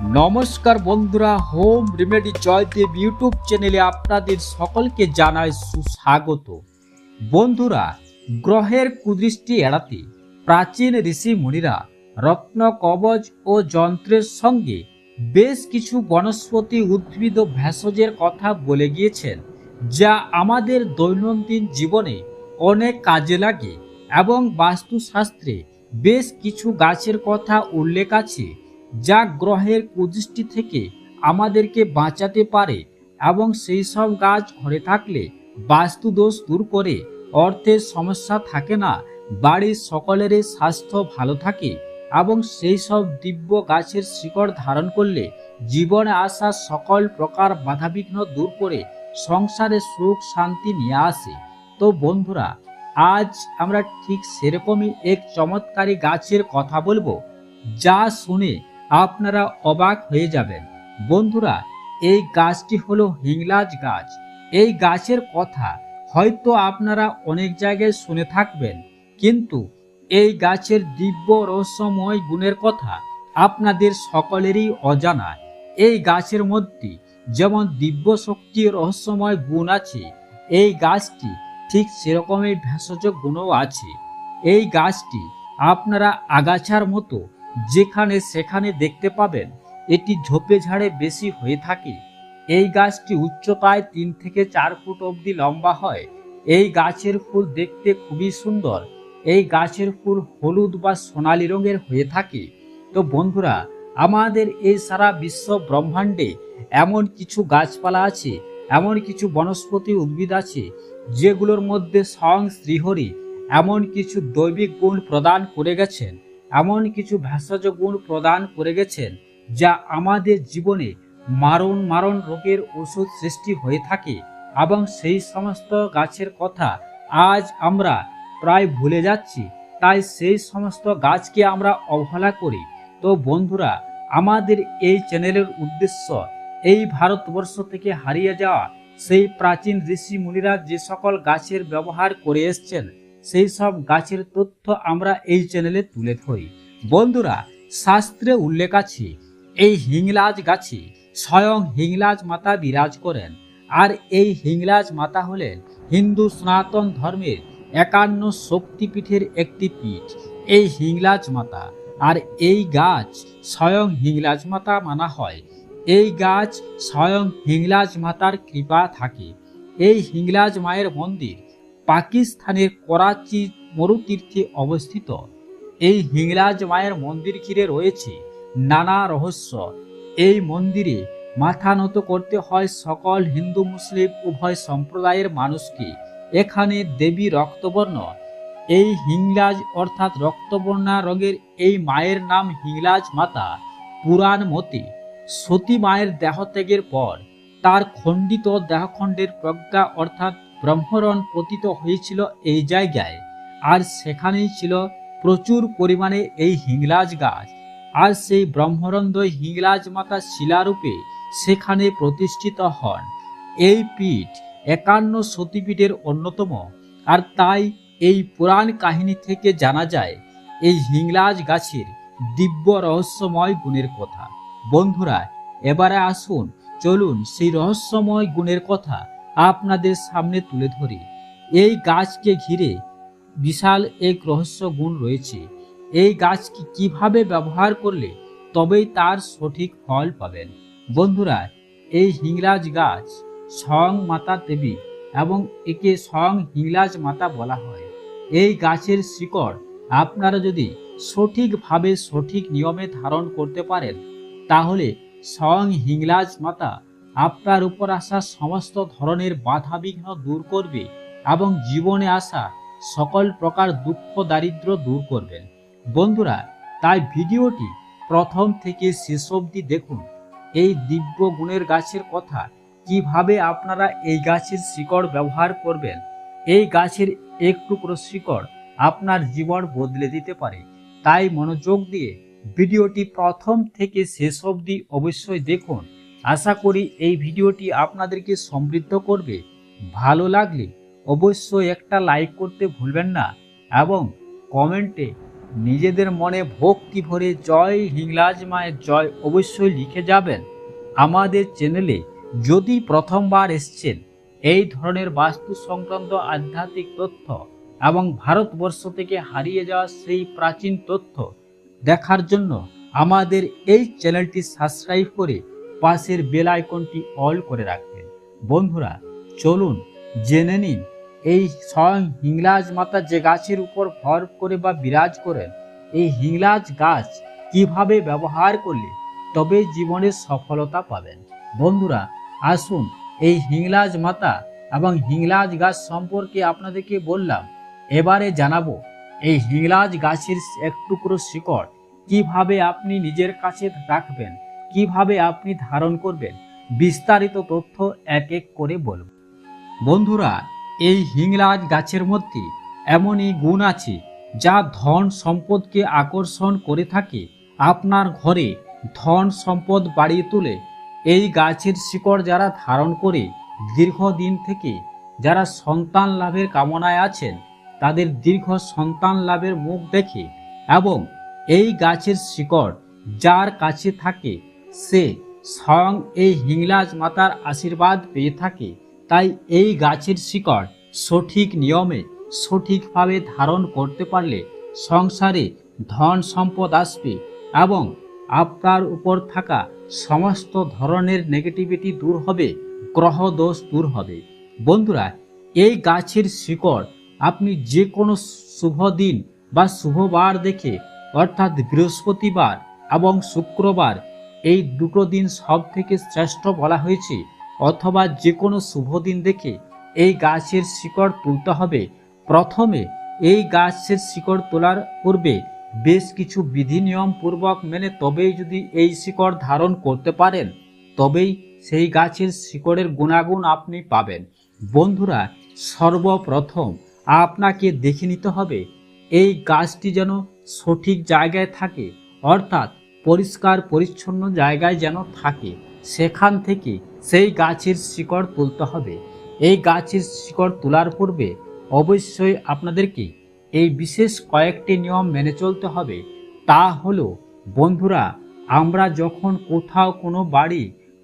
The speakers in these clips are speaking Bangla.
নমস্কার বন্ধুরা, হোম রেমেডি জয়দেব ইউটিউব চ্যানেলে আপনাদের সকলকে জানাই সুস্বাগত। বন্ধুরা, গ্রহের কুদৃষ্টি এড়াতে প্রাচীন ঋষি মুনিরা রত্ন কবচ ও যন্ত্রের সঙ্গে বেশ কিছু বনস্পতি উদ্ভিদ ও ভেষজের কথা বলে গিয়েছেন, যা আমাদের দৈনন্দিন জীবনে অনেক কাজে লাগে এবং বাস্তুশাস্ত্রে বেশ কিছু গাছের কথা উল্লেখ আছে যা গ্রহের কুদৃষ্টি থেকে আমাদেরকে বাঁচাতে পারে এবং সেই সব গাছ ঘরে থাকলে বাস্তুদোষ দূর করে, অর্থের সমস্যা থাকে না, বাড়ির সকলেরই স্বাস্থ্য ভালো থাকে এবং সেই সব দিব্য গাছের শিকড় ধারণ করলে জীবনে আসা সকল প্রকার বাধাবিঘ্ন দূর করে সংসারে সুখ শান্তি নিয়ে আসে। তো বন্ধুরা, আজ আমরা ঠিক সেরকমই এক চমৎকারী গাছের কথা বলব, যা শুনে আপনারা অবাক হয়ে যাবেন। বন্ধুরা, এই গাছটি হলো হিংলাজ গাছ। এই গাছের কথা হয়তো আপনারা অনেক জায়গায় শুনে থাকবেন, কিন্তু এই গাছের দিব্য রহস্যময় গুণের কথা আপনাদের সকলেরই অজানা। এই গাছের মধ্যে যেমন দিব্য শক্তি রহস্যময় গুণ আছে, এই গাছটি ঠিক সেরকমই ভেষজ গুণও আছে। এই গাছটি আপনারা আগাছার মতো যেখানে সেখানে দেখতে পাবেন এটি ঝোপে ঝাড়ে বেশি হয়ে থাকে। এই গাছটি উচ্চতায় তিন থেকে চার ফুট অবধি লম্বা হয়। এই গাছের ফুল দেখতে খুবই সুন্দর। এই গাছের ফুল হলুদ বা সোনালী রঙের হয়ে থাকে। তো বন্ধুরা, আমাদের এই সারা বিশ্ব ব্রহ্মাণ্ডে এমন কিছু গাছপালা আছে, এমন কিছু বনস্পতি উদ্ভিদ আছে, যেগুলোর মধ্যে স্বয়ং শ্রীহরি এমন কিছু দৈবিক গুণ প্রদান করে গেছেন। এমন কিছু ভেষজ গুণ প্রদান করে গেছেন যা আমাদের জীবনে মারণ মারণ রোগের ওষুধ সৃষ্টি হয়ে থাকে এবং সেই সমস্ত গাছের কথা আজ আমরা প্রায় ভুলে যাচ্ছি। তাই সেই সমস্ত গাছকে আমরা অবহেলা করি। তো বন্ধুরা, আমাদের এই চ্যানেলের উদ্দেশ্য এই ভারতবর্ষ থেকে হারিয়ে যাওয়া সেই প্রাচীন ঋষি মুনিরা যে সকল গাছের ব্যবহার করে এসছেন সেই সব গাছের তথ্য আমরা এই চ্যানেলে তুলে ধরি। বন্ধুরা, শাস্ত্রে উল্লেখ আছে, এই হিংলাজ গাছে স্বয়ং হিংলাজ মাতা বিরাজ করেন। আর এই হিংলাজ মাতা হলেন হিন্দু সনাতন ধর্মের একান্ন শক্তিপীঠের একটি পীঠ, এই হিংলাজ মাতা। আর এই গাছ স্বয়ং হিংলাজ মাতা মানা হয়। এই গাছ স্বয়ং হিংলাজ মাতার কৃপা থাকে। এই হিংলাজ মায়ের মন্দির পাকিস্তানের করাচি মরুতীর্থে অবস্থিত। এই হিংলাজ মায়ের মন্দির ঘিরে রয়েছে নানা রহস্য। এই মন্দিরে মাথা নত করতে হয় সকল হিন্দু, মুসলিম, উভয় সম্প্রদায়ের মানুষকে। এখানে দেবী রক্তবর্ণ। এই হিংলাজ অর্থাৎ রক্তবর্ণা রঙের এই মায়ের নাম হিংলাজ মাতা। পুরাণ মতে সতী মায়ের দেহত্যাগের পর তার খণ্ডিত দেহখণ্ডের প্রজ্ঞা অর্থাৎ ব্রহ্মরণ পতিত হয়েছিল এই জায়গায়। আর সেখানেই ছিল প্রচুর পরিমাণে এই হিংলাজ গাছ। আর সেই ব্রহ্মরন্দ হিংলাজ মাতা শিলারূপে সেখানে প্রতিষ্ঠিত হন। এই পীঠ একান্ন সতীপীঠের অন্যতম। আর তাই এই পুরাণ কাহিনী থেকে জানা যায়, এই হিংলাজ গাছের দিব্য রহস্যময় গুণের কথা। বন্ধুরা, এবারে আসুন, চলুন সেই রহস্যময় গুণের কথা আপনাদের সামনে তুলে ধরি। এই গাছকে ঘিরে বিশাল এক রহস্য গুণ রয়েছে। এই গাছকে কীভাবে ব্যবহার করলে তবেই তার সঠিক ফল পাবেন। বন্ধুরা, এই হিংলাজ গাছ স্বয়ং মাতা দেবী এবং একে স্বয়ং হিংলাজ মাতা বলা হয়। এই গাছের শিকড় আপনারা যদি সঠিকভাবে সঠিক নিয়মে ধারণ করতে পারেন, তাহলে স্বয়ং হিংলাজ মাতা আপনার উপর আসা সমস্ত ধরনের বাধা বিঘ্ন দূর করবে এবং জীবনে আসা সকল প্রকার দুঃখ দারিদ্র দূর করবেন। বন্ধুরা, তাই ভিডিওটি প্রথম থেকে শেষ অবধি দেখুন। এই দিব্য গুণের গাছের কথা, কীভাবে আপনারা এই গাছের শিকড় ব্যবহার করবেন? এই গাছের এক টুকরো শিকড় আপনার জীবন বদলে দিতে পারে। তাই মনোযোগ দিয়ে ভিডিওটি প্রথম থেকে শেষ অবধি অবশ্যই দেখুন। আশা করি এই ভিডিওটি আপনাদেরকে সমৃদ্ধ করবে। ভালো লাগলে অবশ্যই একটা লাইক করতে ভুলবেন না এবং কমেন্টে নিজেদের মনে ভক্তি ভরে জয় হিংলাজ মায়ের জয় অবশ্যই লিখে যাবেন। আমাদের চ্যানেলে যদি প্রথমবার এসছেন, এই ধরনের বাস্তু সংক্রান্ত আধ্যাত্মিক তথ্য এবং ভারতবর্ষ থেকে হারিয়ে যাওয়া সেই প্রাচীন তথ্য দেখার জন্য আমাদের এই চ্যানেলটি সাবস্ক্রাইব করে পাশের বেল আইকনটি অল করে রাখবেন। বন্ধুরা, চলুন, জেনে নিন, এই স্বয়ং হিংলাজ মাতা যে গাছের উপর ভর করে বা বিরাজ করেন, এই হিংলাজ গাছ কীভাবে ব্যবহার করলে তবে জীবনে সফলতা পাবেন? বন্ধুরা, আসুন, এই হিংলাজ মাতা এবং হিংলাজ গাছ সম্পর্কে আপনাদেরকে বললাম। এবারে জানাব, এই হিংলাজ গাছের এক টুকরো শিকড় কীভাবে আপনি নিজের কাছে রাখবেন? কীভাবে আপনি ধারণ করবেন? বিস্তারিত তথ্য এক এক করে বলব। বন্ধুরা, এই হিংলাজ গাছের মধ্যে এমনই গুণ আছে, যা ধন সম্পদকে আকর্ষণ করে থাকে। আপনার ঘরে ধন সম্পদ বাড়িয়ে তোলে এই গাছের শিকড় যারা ধারণ করে, দীর্ঘদিন থেকে যারা সন্তান লাভের কামনায় আছেন, তাদের দীর্ঘ সন্তান লাভের মুখ দেখে এবং এই গাছের শিকড় যার কাছে থাকে সে স্বয়ং এই হিংলাজ মাতার আশীর্বাদ পেয়ে থাকে। তাই এই গাছের শিকড় সঠিক নিয়মে, সঠিকভাবে ধারণ করতে পারলে সংসারে ধন সম্পদ আসবে এবং আপনার উপর থাকা সমস্ত ধরনের নেগেটিভিটি দূর হবে গ্রহ দোষ দূর হবে। বন্ধুরা, এই গাছের শিকড় আপনি যে কোনো শুভ দিন বা শুভবার দেখে, অর্থাৎ বৃহস্পতিবার এবং শুক্রবার এই দুটো দিন সব থেকে শ্রেষ্ঠ বলা হয়েছে, অথবা যে কোনো শুভ দিন দেখে এই গাছের শিকড় তুলতে হবে। প্রথমে এই গাছের শিকড় তোলার পূর্বে বেশ কিছু বিধি নিয়ম পূর্বক মেনে তবেই যদি এই শিকড় ধারণ করতে পারেন, তবেই সেই গাছের শিকড়ের গুণাগুণ আপনি পাবেন। বন্ধুরা, সর্বপ্রথম আপনাকে দেখে নিতে হবে, এই গাছটি যেন সঠিক জায়গায় থাকে, অর্থাৎ পরিষ্কার, পরিচ্ছন্ন জায়গায় যেন থাকে, সেখান থেকে সেই গাছের শিকড় তুলতে হবে। এই গাছের শিকড় তোলার পূর্বে অবশ্যই আপনাদেরকে এই বিশেষ কয়েকটি নিয়ম মেনে চলতে হবে। তা হলো, বন্ধুরা, আমরা যখন কোথাও কোনো বাড়ি,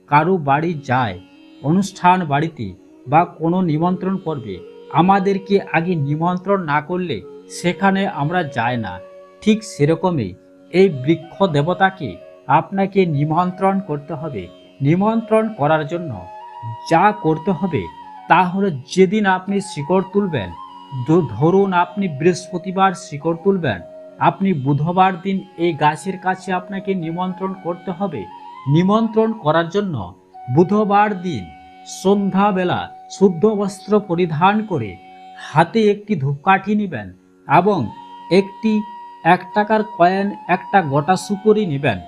কারও বাড়ি যায় অনুষ্ঠান বাড়িতে বা কোনো নিমন্ত্রণ পর্বে, আমাদেরকে আগে নিমন্ত্রণ না করলে সেখানে আমরা যাই না। ঠিক সেরকমই এই বৃক্ষ দেবতাকে আপনাকে নিমন্ত্রণ করতে হবে। নিমন্ত্রণ করার জন্য যা করতে হবে তা হলো যেদিন আপনি শিকড় তুলবেন ধরুন আপনি বৃহস্পতিবার শিকড় তুলবেন, আপনি বুধবার দিন এই গাছের কাছে আপনাকে নিমন্ত্রণ করতে হবে। নিমন্ত্রণ করার জন্য বুধবার দিন সন্ধ্যাবেলা শুদ্ধ বস্ত্র পরিধান করে হাতে একটি ধূপকাঠি নেবেন এবং একটি এক টাকার কয়েন একটা গোটা সুপুরি নেবেন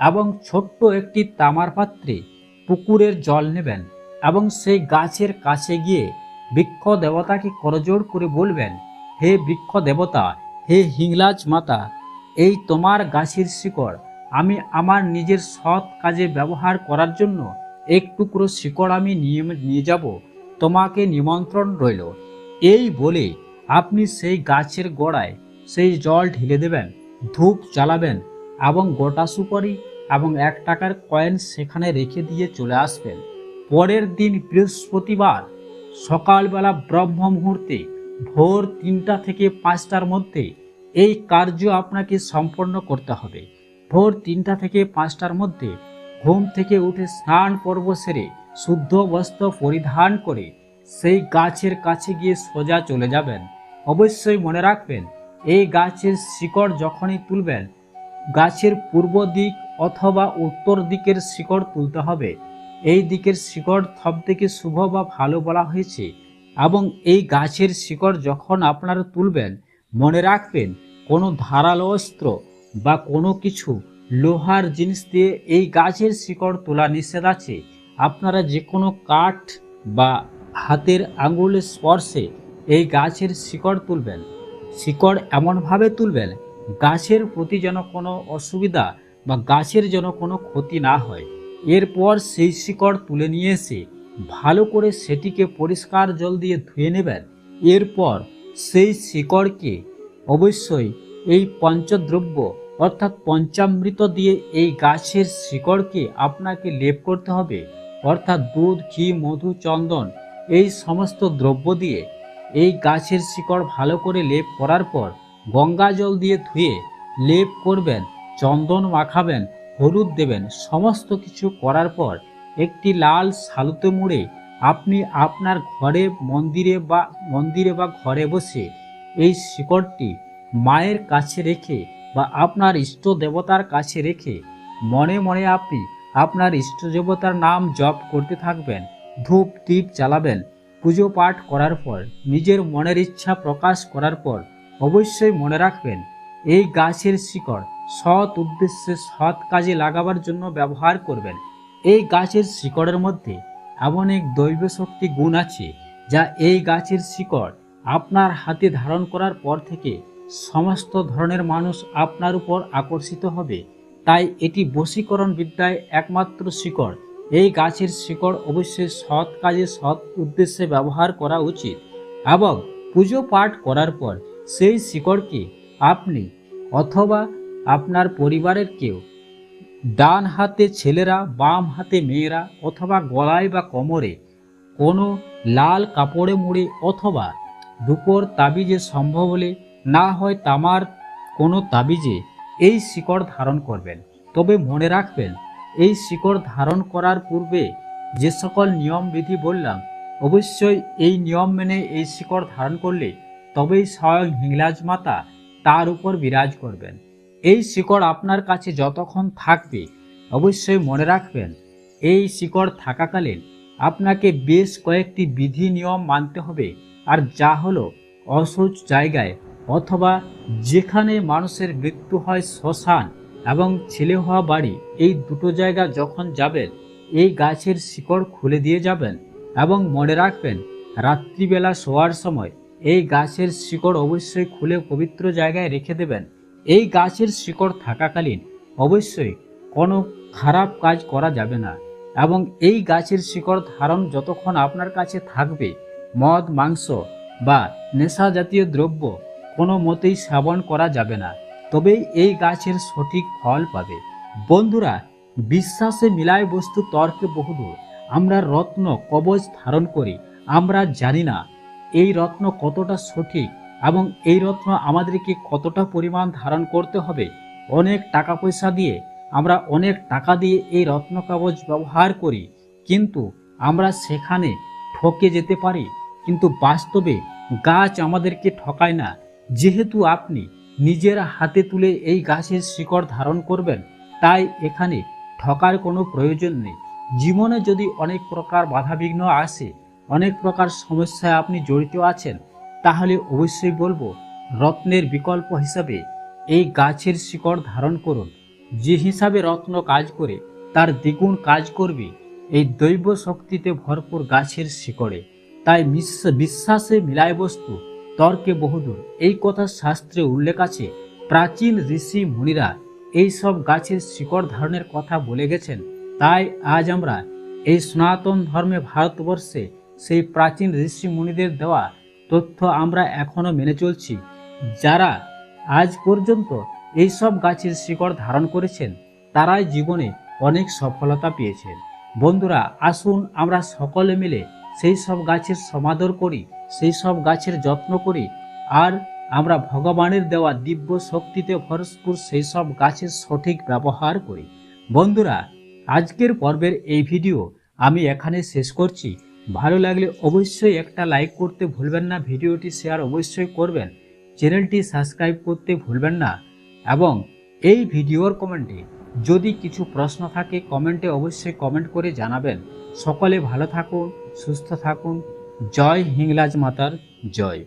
এবং ছোট্ট একটি তামার পাত্রে পুকুরের জল নেবেন এবং সেই গাছের কাছে গিয়ে বৃক্ষ দেবতাকে করজোড় করে বলবেন, হে বৃক্ষ দেবতা, হে হিংলাজ মাতা, এই তোমার গাছের শিকড় আমি আমার নিজের সৎ কাজে ব্যবহার করার জন্য এক টুকরো শিকড় আমি নিয়ে নিয়ে যাব, তোমাকে নিমন্ত্রণ রইল। এই বলে আপনি সেই গাছের গোড়ায় সেই জল ঢেলে দেবেন, ধূপ জ্বালাবেন এবং গোটা সুপারি এবং এক টাকার কয়েন সেখানে রেখে দিয়ে চলে আসবেন। পরের দিন বৃহস্পতিবার, সকালবেলা ব্রহ্ম মুহূর্তে, ভোর তিনটা থেকে পাঁচটার মধ্যে এই কার্য আপনাকে সম্পন্ন করতে হবে। ভোর তিনটা থেকে পাঁচটার মধ্যে ঘুম থেকে উঠে স্নান পর্ব সেরে শুদ্ধ বস্ত্র পরিধান করে সেই গাছের কাছে গিয়ে সোজা চলে যাবেন। অবশ্যই মনে রাখবেন এই গাছের শিকড় যখনই তুলবেন, গাছের পূর্ব দিক অথবা উত্তর দিকের শিকড় তুলতে হবে। এই দিকের শিকড় সব থেকে শুভ বা ভালো বলা হয়েছে এবং এই গাছের শিকড় যখন আপনারা তুলবেন, মনে রাখবেন কোনো ধারালো অস্ত্র বা কোনো কিছু, লোহার জিনিস দিয়ে এই গাছের শিকড় তোলা নিষেধ আছে। আপনারা যে কোনো কাঠ বা হাতের আঙুলের স্পর্শে এই গাছের শিকড় তুলবেন। শিকড় এমনভাবে তুলবেন, গাছের প্রতি যেন কোনো অসুবিধা বা গাছের যেন কোনো ক্ষতি না হয়। এরপর সেই শিকড় তুলে নিয়ে এসে ভালো করে সেটিকে পরিষ্কার জল দিয়ে ধুয়ে নেবেন। এরপর সেই শিকড়কে অবশ্যই এই পঞ্চদ্রব্য অর্থাৎ পঞ্চামৃত দিয়ে এই গাছের শিকড়কে আপনাকে লেপ করতে হবে। অর্থাৎ দুধ, ঘি, মধু, চন্দন এই সমস্ত দ্রব্য দিয়ে এই গাছের শিকড় ভালো করে লেপ করার পর গঙ্গা জল দিয়ে ধুয়ে লেপ করবেন, চন্দন মাখাবেন, হলুদ দেবেন, সমস্ত কিছু করার পর একটি লাল সালুতে মুড়ে আপনি আপনার ঘরে, মন্দিরে বা মন্দিরে বা ঘরে বসে এই শিকড়টি মায়ের কাছে রেখে বা আপনার ইষ্ট দেবতার কাছে রেখে মনে মনে আপনি আপনার ইষ্ট দেবতার নাম জপ করতে থাকবেন ধূপ দীপ জ্বালাবেন পুজো পাঠ করার পর, নিজের মনের ইচ্ছা প্রকাশ করার পর অবশ্যই মনে রাখবেন, এই গাছের শিকড় সৎ উদ্দেশ্যে সৎ কাজে লাগাবার জন্য ব্যবহার করবেন। এই গাছের শিকড়ের মধ্যে এমন এক দৈব শক্তি গুণ আছে, যা এই গাছের শিকড় আপনার হাতে ধারণ করার পর থেকে সমস্ত ধরনের মানুষ আপনার উপর আকর্ষিত হবে। তাই এটি বশীকরণ বিদ্যায় একমাত্র শিকড়। এই গাছের শিকড় অবশ্যই সৎ কাজে সৎ উদ্দেশ্যে ব্যবহার করা উচিত এবং পুজো পাঠ করার পর সেই শিকড়কে আপনি অথবা আপনার পরিবারের কেউ, ডান হাতে ছেলেরা, বাম হাতে মেয়েরা অথবা গলায় বা কোমরে কোনো লাল কাপড়ে মুড়ে অথবা রূপোর তাবিজে সম্ভব হলে না হয় তামার কোনো তাবিজে এই শিকড় ধারণ করবেন। তবে মনে রাখবেন এই শিকড় ধারণ করার পূর্বে যে সকল নিয়ম বিধি বললাম, অবশ্যই এই নিয়ম মেনে এই শিকড় ধারণ করলে তবেই স্বয়ং হিংলাজ মাতা তার উপর বিরাজ করবেন। এই শিকড় আপনার কাছে যতক্ষণ থাকবে, অবশ্যই মনে রাখবেন, এই শিকড় থাকাকালীন আপনাকে বেশ কয়েকটি বিধি নিয়ম মানতে হবে, আর যা হলো অসুচ জায়গায় অথবা যেখানে মানুষের মৃত্যু হয় শ্মশান এবং ছেলে হওয়া বাড়ি, এই দুটো জায়গা যখন যাবেন, এই গাছের শিকড় খুলে দিয়ে যাবেন এবং মনে রাখবেন, রাত্রিবেলা শোয়ার সময় এই গাছের শিকড় অবশ্যই খুলে পবিত্র জায়গায় রেখে দেবেন। এই গাছের শিকড় থাকাকালীন অবশ্যই কোনো খারাপ কাজ করা যাবে না এবং এই গাছের শিকড় ধারণ যতক্ষণ আপনার কাছে থাকবে, মদ, মাংস বা নেশা জাতীয় দ্রব্য কোনো মতেই সেবন করা যাবে না। তবেই এই গাছের সঠিক ফল পাবে। বন্ধুরা, বিশ্বাসে মিলায় বস্তু তর্কে বহুদূর। আমরা রত্ন কবচ ধারণ করি, আমরা জানি না এই রত্ন কতটা সঠিক এবং এই রত্ন আমাদেরকে কতটা পরিমাণ ধারণ করতে হবে। অনেক টাকা পয়সা দিয়ে আমরা অনেক টাকা দিয়ে এই রত্ন কাগজ ব্যবহার করি, কিন্তু আমরা সেখানে ঠকে যেতে পারি। কিন্তু বাস্তবে গাছ আমাদেরকে ঠকায় না। যেহেতু আপনি নিজের হাতে তুলে এই গাছের শিকড় ধারণ করবেন, তাই এখানে ঠকার কোনো প্রয়োজন নেই। জীবনে যদি অনেক প্রকার বাধাবিঘ্ন আসে, অনেক প্রকার সমস্যায় আপনি জড়িত আছেন, তাহলে অবশ্যই বলব, রত্নের বিকল্প হিসাবে এই গাছের শিকড় ধারণ করুন। যে হিসাবে রত্ন কাজ করে, তার দ্বিগুণ কাজ করবে এই দৈব শক্তিতে ভরপুর গাছের শিকড়ে। তাই বিশ্বাসে মিলায় বস্তু তর্কে বহুদূর। এই কথা শাস্ত্রে উল্লেখ আছে, প্রাচীন ঋষি মুনিরা এই সব গাছের শিকড় ধারণের কথা বলে গেছেন। তাই আজ আমরা এই সনাতন ধর্মে ভারতবর্ষে সেই প্রাচীন ঋষি মুনিদের দেওয়া তথ্য আমরা এখনও মেনে চলছি। যারা আজ পর্যন্ত এই সব গাছের শিকড় ধারণ করেছেন, তারাই জীবনে অনেক সফলতা পেয়েছেন। বন্ধুরা, আসুন আমরা সকলে মিলে সেই সব গাছের সমাদর করি। সেই সব গাছের যত্ন করি আর আমরা ভগবানের দেওয়া দিব্য শক্তিতে ভরপুর সেই সব গাছের সঠিক ব্যবহার করি। বন্ধুরা, আজকের পর্বের এই ভিডিও আমি এখানে শেষ করছি। ভালো লাগলে অবশ্যই একটা লাইক করতে ভুলবেন না, ভিডিওটি শেয়ার অবশ্যই করবেন। চ্যানেলটি সাবস্ক্রাইব করতে ভুলবেন না এবং এই ভিডিওর কমেন্টে যদি কিছু প্রশ্ন থাকে, কমেন্টে অবশ্যই কমেন্ট করে জানাবেন। সকলে ভালো থাকুন, সুস্থ থাকুন। জয় হিংলাজ মাতার জয়।